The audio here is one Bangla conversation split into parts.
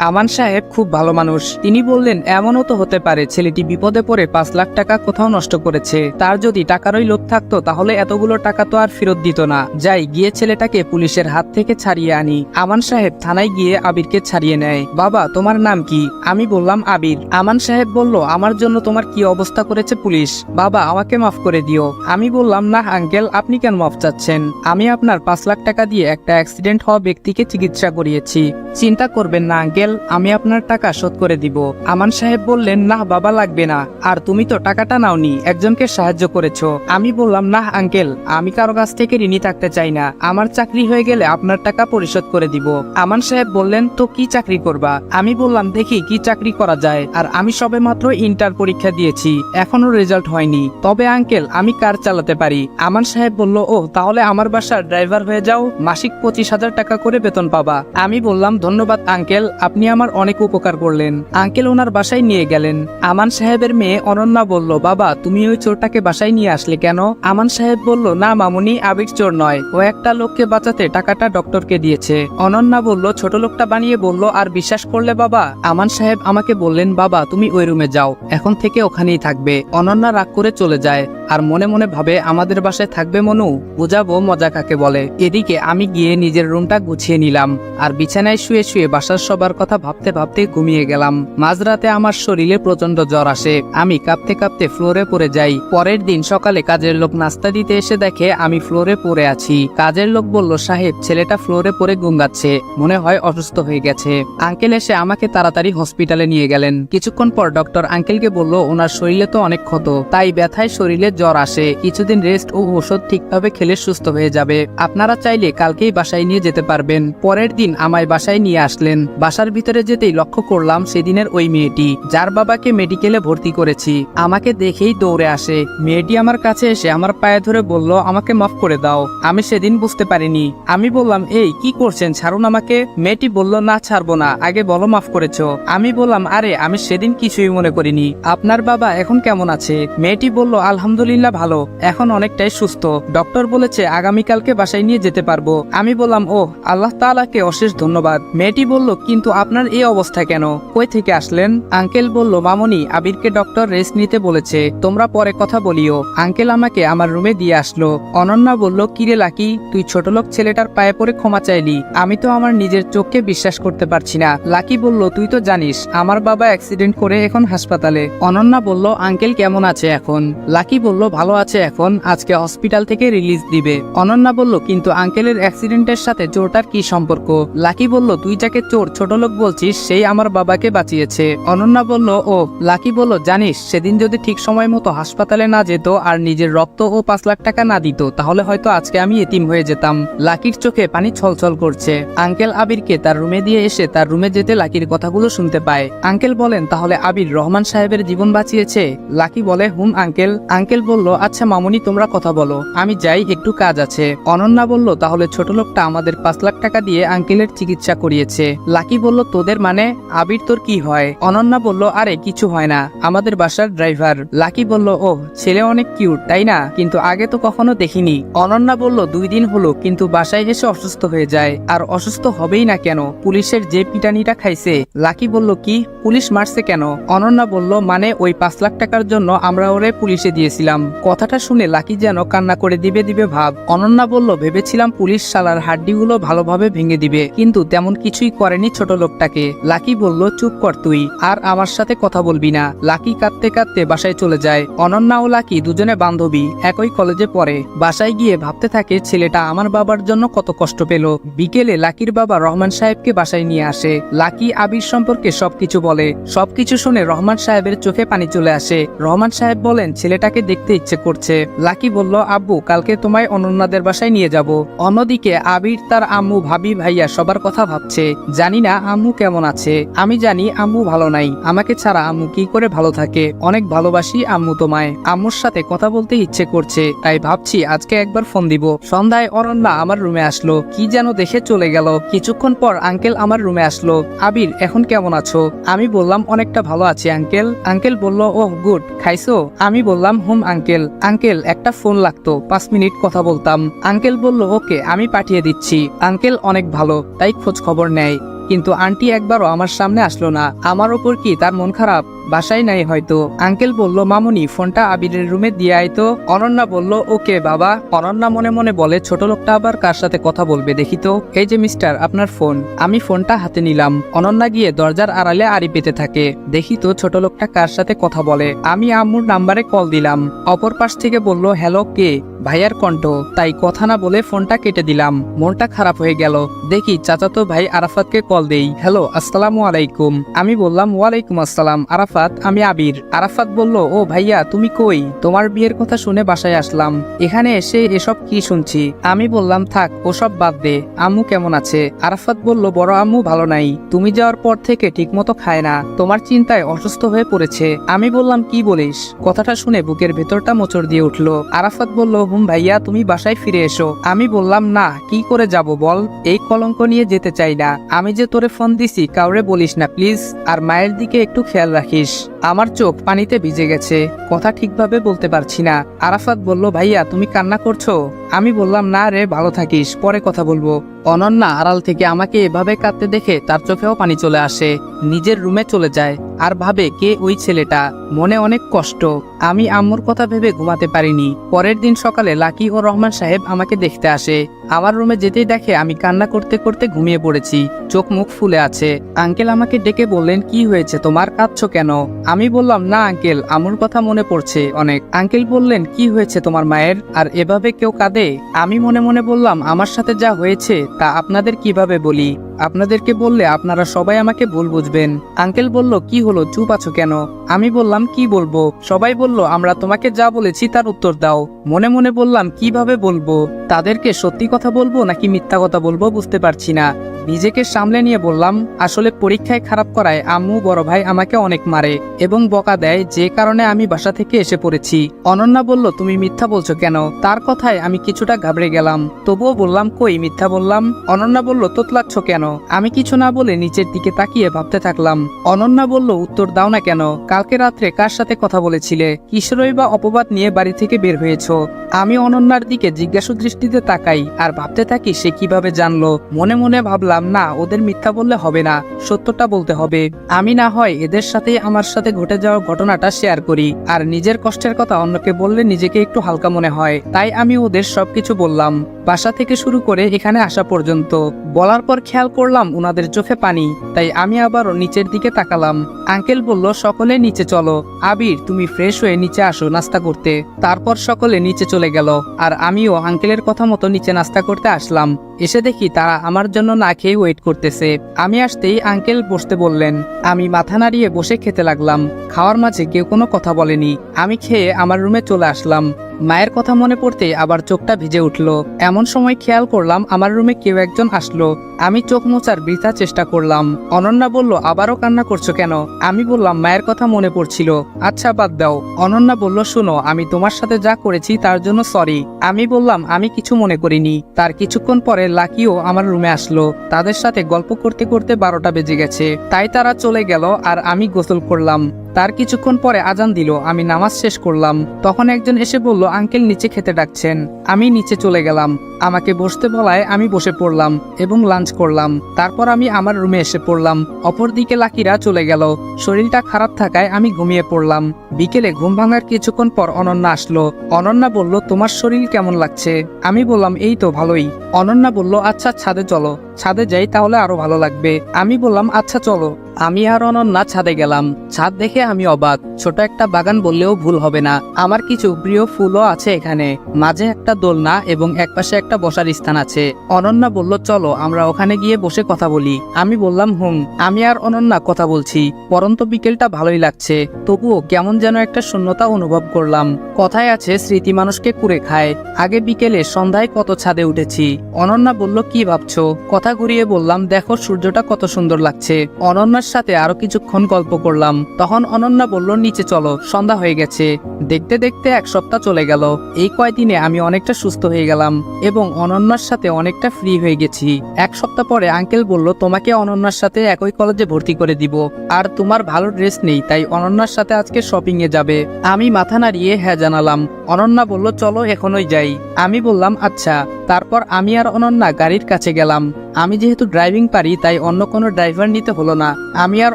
আমান সাহেব খুব ভালো মানুষ। তিনি বললেন, এমনও তো হতে পারে, ছেলেটি বিপদে পড়ে পাঁচ লাখ টাকা কোথাও নষ্ট করেছে। তার যদি টাকারই লোভ থাকতো, তাহলে এতগুলো টাকা তো আর ফেরত দিত না। যাই, গিয়ে ছেলেটাকে পুলিশের হাত থেকে ছাড়িয়ে আনি। আমান সাহেব থানায় গিয়ে আবিরকে ছাড়িয়ে নেয়। বাবা, তোমার নাম কি? আমি বললাম আবির। আমান সাহেব বলল, আমার জন্য তোমার কি অবস্থা করেছে পুলিশ? বাবা, আমাকে মাফ করে দিও। আমি বললাম, না আঙ্কেল, আপনি কেন মাফ চাচ্ছেন? আমি আপনার পাঁচ লাখ টাকা দিয়ে একটা অ্যাক্সিডেন্ট হওয়া ব্যক্তিকে চিকিৎসা করিয়েছি। চিন্তা করবেন না আঙ্কেল আমি আপনার টাকা শোধ করে দিব। আমান সাহেব বললেন না বাবা, লাগবে না। আর তুমি তো টাকাটা নাওনি, একজনকে সাহায্য করেছ। আমি বললাম না আঙ্কেল, আমি কারও কাছ থেকে ঋণী থাকতে চাই না। আমার চাকরি হয়ে গেলে আপনার টাকা পরিশোধ করে দিব। আমান সাহেব বললেন, তো কি চাকরি করবা? আমি বললাম, দেখি কি চাকরি করা যায়। আর আমি সবে মাত্র ইন্টার পরীক্ষা দিয়েছি, এখনও রেজাল্ট হয়নি। তবে আঙ্কেল, আমি কার চালাতে পারি? আমান সাহেব বলল ও তাহলে আমার বাসার ড্রাইভার হয়ে যাও, মাসিক পঁচিশ হাজার টাকা করে বেতন পাবা। আমি বললাম, ধন্যবাদ আঙ্কেল, আপনি আমার অনেক উপকার করলেন। আঙ্কেল ওনার বাসায় নিয়ে গেলেন। আমান সাহেবের মেয়ে অনন্যা বলল, বাবা, তুমি ওই চোরটাকে বাসায় নিয়ে আসলে কেন? আমান সাহেব বলল, না মামুনি, আবির চোর নয়। ও একটা লোককে বাঁচাতে টাকাটা ডক্টরকে দিয়েছে। অনন্যা বলল, ছোট লোকটা বানিয়ে বলল, আর বিশ্বাস করলে বাবা? আমান সাহেব আমাকে বললেন, বাবা, তুমি ওই রুমে যাও। এখন থেকে ওখানেই থাকবে। অনন্যা রাগ করে চলে যায়। আর মনে মনে ভাবে, আমাদের বাসায় থাকবে মনু? বুঝাবো, মজা কাকে বলে। এদিকে আমি গিয়ে নিজের রুমটা গুছিয়ে নিলাম। আর বিছানায় শুয়ে শুয়ে বাসার সবার কথা ভাবতে ভাবতে ঘুমিয়ে গেলাম। মাঝরাতে আমার শরীরে প্রচণ্ড জ্বর আসে। আমি কাঁপতে কাঁপতে ফ্লোরে পড়ে যাই। পরের দিন সকালে কাজের লোক নাস্তা দিতে এসে দেখে আমি ফ্লোরে পড়ে আছি। কাজের লোক বলল, সাহেব, ছেলেটা ফ্লোরে পড়ে গুঙ্গাচ্ছে। মনে হয় অসুস্থ হয়ে গেছে। আঙ্কেল এসে আমাকে তাড়াতাড়ি হসপিটালে নিয়ে গেলেন। কিছুক্ষণ পর ডক্টর আঙ্কেলকে বলল, ওনার শরীরে তো অনেক ক্ষত। তাই ব্যথায় শরীরে জ্বর আসে। কিছুদিন রেস্ট ও ওষুধ ঠিকভাবে খেলে সুস্থ হয়ে যাবে। আপনারা চাইলে কালকেই বাসায় নিয়ে যেতে পারবেন। পরের দিন আমায় বাসায় নিয়ে আসলেন। বাসার ভিতরে যেতেই লক্ষ্য করলাম সেদিনের ওই মেয়েটি, যার বাবাকে মেডিকেলে ভর্তি করেছি। আমাকে দেখেই দৌড়ে আসে। মেয়েটি আমার কাছে এসে আমার পায়ে ধরে বলল, আমাকে মাফ করে দাও। আমি সেদিন বুঝতে পারিনি। আমি বললাম, এই, কি করছেন? ছাড়ুন আমাকে। মেয়েটি বলল, না, ছাড়বো না। আগে বলো, মাফ করেছ। আমি বললাম, আরে, আমি সেদিন কিছুই মনে করিনি। আপনার বাবা এখন কেমন আছে? মেয়েটি বলল, আলহামদুলিল্লাহ ভালো। এখন অনেকটাই সুস্থ। ডক্টর বলেছে, আগামীকালকে বাসায় নিয়ে যেতে পারব। আমি বললাম ও আল্লাহ তাআলাকে অশেষ ধন্যবাদ। মেয়েটি বলল, কিন্তু আপনার এই অবস্থা কেন? কই থেকে আসলেন? আঙ্কেল বলল, মামনি, আবিরকে ডক্টর রেস্ট নিতে বলেছে। তোমরা পরে কথা বলিও। আঙ্কেল আমাকে আমার রুমে দিয়ে আসলো। অনন্যা বলল, কিরে লাকি, তুই ছোট লোক ছেলেটার পায়ে পড়ে ক্ষমা চাইলি। আমি তো আমার নিজের চোখকে বিশ্বাস করতে পারছি না। লাকি বলল, তুই তো জানিস, আমার বাবা অ্যাক্সিডেন্ট করে এখন হাসপাতালে। অনন্যা বলল, আঙ্কেল কেমন আছে এখন? লাকি বলল, ভালো আছে এখন, আজকে হসপিটাল থেকে রিলিজ দিবে। অনন্যা বলল, কিন্তু আঙ্কেলের অ্যাক্সিডেন্টের সাথে চোরটার কি সম্পর্ক? লাকি বলল, তুই যাকে চোর, ছোট লোক বলছিস সেই আমার বাবাকে বাঁচিয়েছে। অনন্যা বলল, ও, লাকি বলল, জানিস, সেদিন যদি ঠিক সময় মতো হাসপাতালে না যেত আর নিজের রক্ত ও পাঁচ লাখ টাকা না দিত, তাহলে হয়তো আজকে আমি এতিম হয়ে যেতাম। লাকির চোখে পানি ছলছল করছে। আঙ্কেল আবিরকে তার রুমে দিয়ে এসে তার রুমে যেতে লাকির কথাগুলো শুনতে পায়। আঙ্কেল বলেন, তাহলে আবির রহমান সাহেবের জীবন বাঁচিয়েছে? লাকি বলে, হুম, আঙ্কেল। আঙ্কেল বলল আচ্ছা মামুনি, তোমরা কথা বলো, আমি যাই, একটু কাজ আছে। অনন্যা বলল, তাহলে ছোট লোকটা আমাদের পাঁচ লাখ টাকা দিয়ে আঙ্কেলের চিকিৎসা করিয়েছে। লাকি বলল তোদের মানে আবির তোর কি হয়? অনন্যা বলল, আরে, কিছু হয় না। আমাদের বাসার ড্রাইভার। লাকি বলল ও ছেলে অনেক কিউট, তাই না? কিন্তু আগে তো কখনো দেখিনি। অনন্যা বলল, দুই দিন হলো, কিন্তু বাসায় এসে অসুস্থ হয়ে যায়। আর অসুস্থ হবেই না কেন? পুলিশের যে পিটানিটা খাইছে। লাকি বলল, কি? পুলিশ মারছে কেন? অনন্যা বলল মানে ওই পাঁচ লাখ টাকার জন্য আমরা ওরে পুলিশে দিয়েছিলাম। কথাটা শুনে লাকি যেন কান্না করে দিবে দিবে ভাব। অনন্যা বলল, ভেবেছিলাম পুলিশ শালার হাড্ডিগুলো ভালোভাবে ভেঙে দিবে, কিন্তু তেমন কিছুই করেনি ছোট লোকটাকে। লাকি বলল, চুপ কর তুই, আর আমার সাথে কথা বলবি না। লাকি কাঁদতে কাঁদতে বাসায় চলে যায়। অনন্যা ও লাকি দুজনে বান্ধবী, একই কলেজে পড়ে। বাসায় গিয়ে ভাবতে থাকে, ছেলেটা আমার বাবার জন্য কত কষ্ট পেল। বিকেলে লাকির বাবা রহমান সাহেবকে বাসায় নিয়ে আসে। লাকি আবির সম্পর্কে সবকিছু বলে। সবকিছু শুনে রহমান সাহেবের চোখে পানি চলে আসে। রহমান সাহেব বলেন, ছেলেটাকে দেখতে ইচ্ছে করছে। লাকি বলল, আব্বু, কালকে তোমায় অনন্যাদের বাসায় নিয়ে যাব। অন্যদিকে আবির তার আম্মু ভাবি ভাইয়া সবার কথা ভাবছে। জানি না আম্মু কেমন আছে? আমি জানি আম্মু ভালো নাই। আমাকে ছাড়া আম্মু কি করে ভালো থাকে? অনেক ভালোবাসি আম্মু তোমায়। আম্মুর সাথে কথা বলতে ইচ্ছে করছে, তাই ভাবছি আজকে একবার ফোন দিব। সন্ধ্যায় অরণ্যা আমার রুমে আসলো। কি যেন দেখে চলে গেল। কিছুক্ষণ পর আঙ্কেল আমার রুমে আসলো। আবির, এখন কেমন আছো? আমি বললাম, অনেকটা ভালো আছি আঙ্কেল। আঙ্কেল বলল, ওহ, গুড। খাইছো? আমি বললাম, হুম, আঙ্কেল। আঙ্কেল, একটা ফোন লাগতো। পাঁচ মিনিট কথা বলতাম। আঙ্কেল বলল, ওকে, আমি পাঠিয়ে দিচ্ছি। আঙ্কেল অনেক ভালো, তাই খোঁজ খবর নেয়। কিন্তু আন্টি একবারও আমার সামনে আসলো না। আমার ওপর কি তার মন খারাপ? বাসায় নাই হয়তো। আঙ্কেল বলল, মামুনি, ফোনটা আবিরের রুমে দিয়ে আয় তো। অনন্যা বলল, ওকে বাবা। অনন্যা মনে মনে বলে, ছোট লোকটা আবার কার সাথে কথা বলবে দেখি তো? এই যে মিস্টার, আপনার ফোন। আমি ফোনটা হাতে নিলাম। অনন্যা গিয়ে দরজার আড়ালে আড়ি পেতে থাকে। দেখি তো ছোট লোকটা কার সাথে কথা বলে। আমি আম্মুর নাম্বারে কল দিলাম। অপর পাশ থেকে বলল, হ্যালো, কে? ভাইয়ার কণ্ঠ। তাই কথা না বলে ফোনটা কেটে দিলাম। মনটা খারাপ হয়ে গেল। দেখি, চাচাতো ভাই আরাফাতকে কল দেই। হ্যালো, আসসালামু আলাইকুম। আমি বললাম, ওয়ালাইকুম আসসালাম, আরাফাত। আমি আবির। আরাফাত বলল, ও ভাইয়া, তুমি কই? তোমার বিয়ের কথা শুনে বাসায় আসলাম। এখানে এসে এসব কি শুনছি? আমি বললাম, থাক, ওসব বাদ দে। আম্মু কেমন আছে? আরাফাত বলল, বড় আম্মু ভালো নাই। তুমি যাওয়ার পর থেকে ঠিকমতো খায় না। তোমার চিন্তায় অসুস্থ হয়ে পড়েছে। আমি বললাম, কি বলিস? কথাটা শুনে বুকের ভেতরটা মোচড় দিয়ে উঠল। আরাফাত বলল, হুম ভাইয়া, তুমি বাসায় ফিরে এসো। আমি বললাম, না, কি করে যাব বল? এই কলঙ্ক নিয়ে যেতে চাই না। আমি যে তোরে ফোন দিছি, কাউরে বলিস না, প্লিজ। আর মায়ের দিকে একটু খেয়াল রাখিস। আমার চোখ পানিতে ভিজে গেছে। কথা ঠিকভাবে বলতে পারছি না। আরাফাত বলল, ভাইয়া, তুমি কান্না করছ? আমি বললাম, না রে, ভালো থাকিস, পরে কথা বলব। অনন্যা আড়াল থেকে আমাকে এভাবে কাঁদতে দেখে তার চোখেও পানি চলে আসে, নিজের রুমে চলে যায় আর ভাবে কে ওই ছেলেটা, মনে অনেক কষ্ট। আমি আম্মুর কথা ভেবে ঘুমাতে পারিনি। পরের দিন সকালে লাকি ও রহমান সাহেব আমাকে দেখতে আসে। আমার রুমে যেতেই দেখে আমি কান্না করতে করতে ঘুমিয়ে পড়েছি। চোখ মুখ ফুলে আছে। আঙ্কেল আমাকে ডেকে বললেন, কি হয়েছে? তোমার কাঁদছো কেন? আমি বললাম, না আঙ্কেল আমুর কথা মনে পড়ছে অনেক। আঙ্কেল বললেন, কি হয়েছে তোমার মায়ের? আর এভাবে কেউ কাঁদে আমি মনে মনে বললাম, আমার সাথে যা হয়েছে, তা আপনাদের কীভাবে বলি? আপনাদেরকে বললে আপনারা সবাই আমাকে ভুল বুঝবেন। আঙ্কেল বলল, কি হলো, চুপ আছো কেন? আমি বললাম, কি বলব? সবাই বলল, আমরা তোমাকে যা বলেছি তার উত্তর দাও। মনে মনে বললাম, কীভাবে বলব? তাদেরকে সত্যি কথা বলব নাকি মিথ্যা কথা বলব বুঝতে পারছি না। নিজেকে সামলে নিয়ে বললাম, আসলে পরীক্ষায় খারাপ করায় আম্মু বড় ভাই আমাকে অনেক মারে এবং বকা দেয়, যে কারণে আমি বাসা থেকে এসে পড়েছি। অনন্যা বলল, তুমি মিথ্যা বলছো কেন? তার কথায় আমি কিছুটা ঘাবড়ে গেলাম। তবুও বললাম, কই মিথ্যা বললাম? অনন্যা বলল, তোতলাচ্ছ কেন? আমি কিছু না বলে নিচের দিকে তাকিয়ে ভাবতে থাকলাম। অনন্যা বলল, উত্তর দাও না কেন? কালকে রাত্রে কার সাথে কথা বলেছিলে? কিশোরই বা অপবাদ নিয়ে বাড়ি থেকে বের হয়েছো? আমি অনন্যার দিকে জিজ্ঞাসু দৃষ্টিতে তাকাই আর ভাবতে থাকি সে কীভাবে জানলো। মনে মনে ভাবলাম না, ওদের মিথ্যা বললে হবে না, সত্যটা বলতে হবে। আমি না হয় এদের সাথেই আমার সাথে ঘটে যাওয়া ঘটনাটা শেয়ার করি। আর নিজের কষ্টের কথা অন্যকে বললে নিজেকে একটু হালকা মনে হয়। তাই আমি ওদের সবকিছু বললাম। বাসা থেকে শুরু করে এখানে আসা পর্যন্ত। বলার পর খেয়াল করলাম ওনাদের চোখে পানি। তাই আমি আবারও নিচের দিকে তাকালাম। আঙ্কেল বলল, সকলে নিচে চলো। আবির, তুমি ফ্রেশ হয়ে নিচে আসো নাস্তা করতে। তারপর সকলে নিচে চলে গেল। আর আমিও আঙ্কেলের কথা মতো নিচে নাস্তা করতে আসলাম। এসে দেখি তারা আমার জন্য না খেয়ে ওয়েট করতেছে। আমি আসতেই আঙ্কেল বসতে বললেন, আমি মাথা নাড়িয়ে বসে খেতে লাগলাম। খাওয়ার মাঝে কেউ কোনো কথা বলেনি। আমি খেয়ে আমার রুমে চলে আসলাম। মায়ের কথা মনে পড়তে আবার চোখটা ভিজে উঠল। এমন সময় খেয়াল করলাম আমার রুমে কেউ একজন আসলো। আমি চোখ মোচার বৃথা চেষ্টা করলাম। অনন্যা বলল, আবারও কান্না করছ কেন? আমি বললাম, মায়ের কথা মনে পড়ছিল। আচ্ছা বাদ দাও। অনন্যা বলল, শোনো, আমি তোমার সাথে যা করেছি তার জন্য সরি আমি বললাম, আমি কিছু মনে করিনি। তার কিছুক্ষণ পরে লাকিও আমার রুমে আসলো। তাদের সাথে গল্প করতে করতে বারোটা বেজে গেছে। তাই তারা চলে গেল আর আমি গোসল করলাম। তার কিছুক্ষণ পরে আজান দিল, আমি নামাজ শেষ করলাম। তখন একজন এসে বলল, আঙ্কেল নিচে খেতে ডাকছেন। আমি নিচে চলে গেলাম। আমাকে বসতে বলায় আমি বসে পড়লাম এবং লাঞ্চ করলাম। তারপর আমি আমার রুমে এসে পড়লাম। অপরদিকে লাকিরা চলে গেল। শরীরটা খারাপ থাকায় আমি ঘুমিয়ে পড়লাম। বিকেলে ঘুম ভাঙার কিছুক্ষণ পর অনন্যা আসলো। অনন্যা বলল, তোমার শরীর কেমন লাগছে? আমি বললাম, এই তো ভালোই। অনন্যা বলল আচ্ছা ছাদে চলো। ছাদে যাই তাহলে আরও ভালো লাগবে। আমি বললাম আচ্ছা চলো। আমি আর অনন্যা ছাদে গেলাম। ছাদ দেখে আমি অবাক। ছোট একটা বাগান বললেও ভুল হবে না। আমার কিছু প্রিয় ফুলও আছে এখানে। মাঝে একটা দোলনা এবং একপাশে একটা বসার স্থান আছে। অনন্যা বলল, চলো, আমরা ওখানে গিয়ে বসে কথা বলি। আমি বললাম, হুম। আমি আর অনন্যা কথা বলছি। পরন্ত বিকেলটা ভালোই লাগছে। তবুও কেমন যেন একটা শূন্যতা অনুভব করলাম। কথায় আছে, স্মৃতি মানুষকে কুড়ে খায়। আগে বিকেলে সন্ধ্যায় কত ছাদে উঠেছি। অনন্যা বলল, কি ভাবছ? কথা ঘুরিয়ে বললাম, দেখো, সূর্যটা কত সুন্দর লাগছে। অনন্যার সাথে আরও কিছুক্ষণ গল্প করলাম। তখন অনন্যা বলল, নিচে চলো, সন্ধ্যা হয়ে গেছে। দেখতে দেখতে এক সপ্তাহ চলে গেল। এই কয়দিনে আমি অনেকটা সুস্থ হয়ে গেলাম এবং অনন্যার সাথে অনেকটা ফ্রি হয়ে গেছি। এক সপ্তাহ পরে আঙ্কেল বলল, তোমাকে অনন্যার সাথে একই কলেজে ভর্তি করে দিব। আর তোমার ভালো ড্রেস নেই, তাই অনন্যার সাথে আজকে শপিং এ যাবে। আমি মাথা নাড়িয়ে হ্যাঁ জানালাম। অনন্যা বলল, চলো এখনই যাই। আমি বললাম আচ্ছা। তারপর আমি আর অনন্যা গাড়ির কাছে গেলাম। আমি যেহেতু ড্রাইভিং পারি, তাই অন্য কোনো ড্রাইভার নিতে হলো না। আমি আর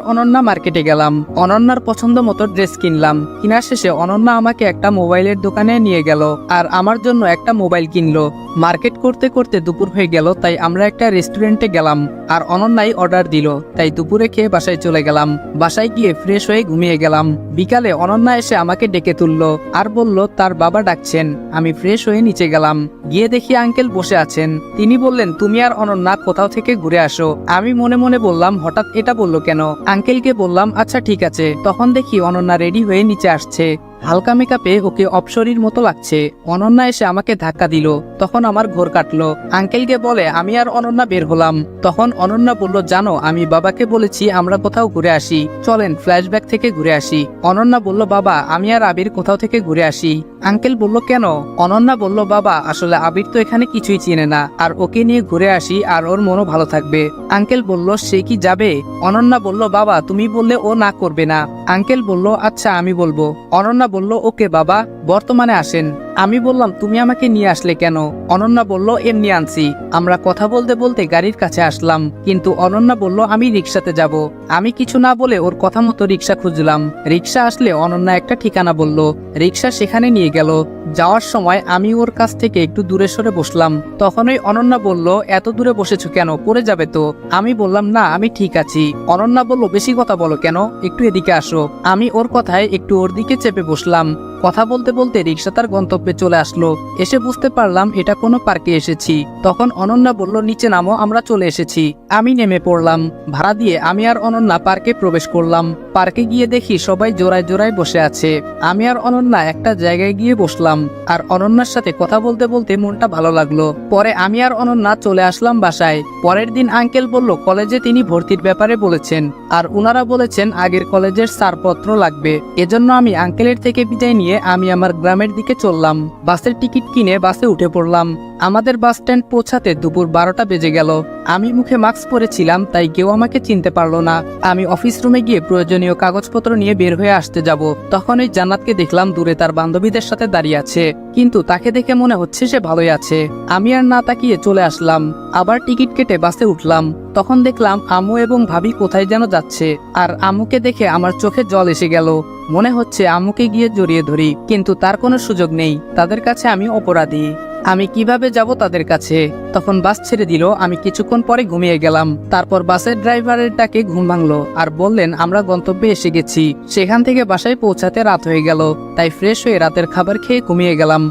অনন্যা মার্কেটে গেলাম। অনন্যার পছন্দ মতো ড্রেস কিনলাম। কেনার শেষে অনন্যা আমাকে একটা মোবাইলের দোকানে নিয়ে গেল আর আমার জন্য একটা মোবাইল কিনলো। মার্কেট করতে করতে দুপুর হয়ে গেল, তাই আমরা একটা রেস্টুরেন্টে গেলাম আর অনন্যাই অর্ডার দিল। তাই দুপুরে খেয়ে বাসায় চলে গেলাম। বাসায় গিয়ে ফ্রেশ হয়ে ঘুমিয়ে গেলাম। বিকালে অনন্যা এসে আমাকে ডেকে তুললো আর বলল, তার বাবা ডাকছেন। আমি ফ্রেশ হয়ে নিচে গেলাম। গিয়ে দেখি আঙ্কেল বসে আছেন। তিনি বললেন, তুমি আর অনন্যা কোথাও থেকে ঘুরে আসো। আমি মনে মনে বললাম, হঠাৎ এটা বলল কেন? আঙ্কেলকে বললাম আচ্ছা ঠিক আছে। তখন দেখি অনন্যা রেডি হয়ে নিচে আসছে। হালকা মেকআপে ওকে অপসরীর মতো লাগছে। অনন্যা এসে আমাকে ধাক্কা দিল। তখন আমার ঘোর কাটলো। আঙ্কেলকে বলে, আমি আর অনন্যা বের হলাম। তখন অনন্যা বলল, জানো, আমি বাবাকে বলেছি আমরা কোথাও ঘুরে আসি। চলেন ফ্ল্যাশব্যাক থেকে ঘুরে আসি। অনন্যা বলল, বাবা, আমি আর আবির কোথাও থেকে ঘুরে আসি। আঙ্কেল বলল, কেন? অনন্যা বলল, বাবা, আসলে আবির তো এখানে কিছুই চিনে না। আর ওকে নিয়ে ঘুরে আসি, আর ওর মনও ভালো থাকবে। আঙ্কেল বলল, সে কি যাবে? অনন্যা বলল, বাবা, তুমি বললে ও না করবে না। আঙ্কেল বলল আচ্ছা আমি বলব। অনন্যা বলল ওকে বাবা বর্তমানে আসেন। আমি বললাম, তুমি আমাকে নিয়ে আসলে কেন? অনন্যা বলল, এমনি আনছি। আমরা কথা বলতে বলতে গাড়ির কাছে আসলাম, কিন্তু অনন্যা বলল, আমি রিক্সাতে যাব। আমি কিছু না বলে ওর কথা মতো রিক্সা খুঁজলাম। রিক্সা আসলে অনন্যা একটা ঠিকানা বলল। রিক্সা সেখানে নিয়ে গেল। যাওয়ার সময় আমি ওর কাছ থেকে একটু দূরে সরে বসলাম। তখনই অনন্যা বলল, এত দূরে বসেছো কেন? পড়ে যাবে তো। আমি বললাম, না, আমি ঠিক আছি। অনন্যা বলল, বেশি কথা বলো কেন? একটু এদিকে আসো। আমি ওর কথায় একটু ওর দিকে চেপে বসলাম। কথা বলতে বলতে রিক্সা তার গন্তব্যে চলে আসলো। এসে বুঝতে পারলাম, এটা কোনো পার্কে এসেছি। তখন অনন্যা বলল, নিচে নামো, আমরা চলে এসেছি। আমি নেমে পড়লাম। ভাড়া দিয়ে আমি আর অনন্যা পার্কে প্রবেশ করলাম। পার্কে গিয়ে দেখি সবাই জোড়ায় জোড়ায় বসে আছে। আমি আর অনন্যা একটা জায়গায় গিয়ে বসলাম। আর অনন্যার সাথে কথা বলতে বলতে মনটা ভালো লাগল। পরে আমি আর অনন্যা চলে আসলাম বাসায়। পরের দিন আঙ্কেল বলল, কলেজে তিনি ভর্তির ব্যাপারে বলেছেন। আর উনারা বলেছেন, আগের কলেজের ছাড়পত্র লাগবে। এজন্য আমি আঙ্কেলের থেকে বিদায় নিয়ে আমি আমার গ্রামের দিকে চললাম। বাসের টিকিট কিনে বাসে উঠে পড়লাম। আমাদের বাস স্ট্যান্ড পৌঁছাতে দুপুর বারোটা বেজে গেল। আমি মুখে মাস্ক পরেছিলাম, তাই কেউ আমাকে চিনতে পারল না। আমি অফিস রুমে গিয়ে প্রয়োজনীয় কাগজপত্র নিয়ে বের হয়ে আসতে যাব। তখন ওই জান্নাতকে দেখলাম দূরে তার বান্ধবীদের সাথে দাঁড়িয়ে আছে। কিন্তু তাকে দেখে মনে হচ্ছে সে ভালোই আছে। আমি আর না তাকিয়ে চলে আসলাম। আবার টিকিট কেটে বাসে উঠলাম। তখন দেখলাম আমু এবং ভাবি কোথায় যেন যাচ্ছে। আর আমুকে দেখে আমার চোখে জল এসে গেল। মনে হচ্ছে আমুকে গিয়ে জড়িয়ে ধরি, কিন্তু তার কোনো সুযোগ নেই। তাদের কাছে আমি অপরাধী। আমি কীভাবে যাব তাদের কাছে? তখন বাস ছেড়ে দিল, আমি কিছুক্ষণ পরে ঘুমিয়ে গেলাম। তারপর বাসের ড্রাইভারের ডাকে ঘুম ভাঙলো আর বললেন, আমরা গন্তব্যে এসে গেছি। সেখান থেকে বাসায় পৌঁছাতে রাত হয়ে গেল, তাই ফ্রেশ হয়ে রাতের খাবার খেয়ে ঘুমিয়ে গেলাম।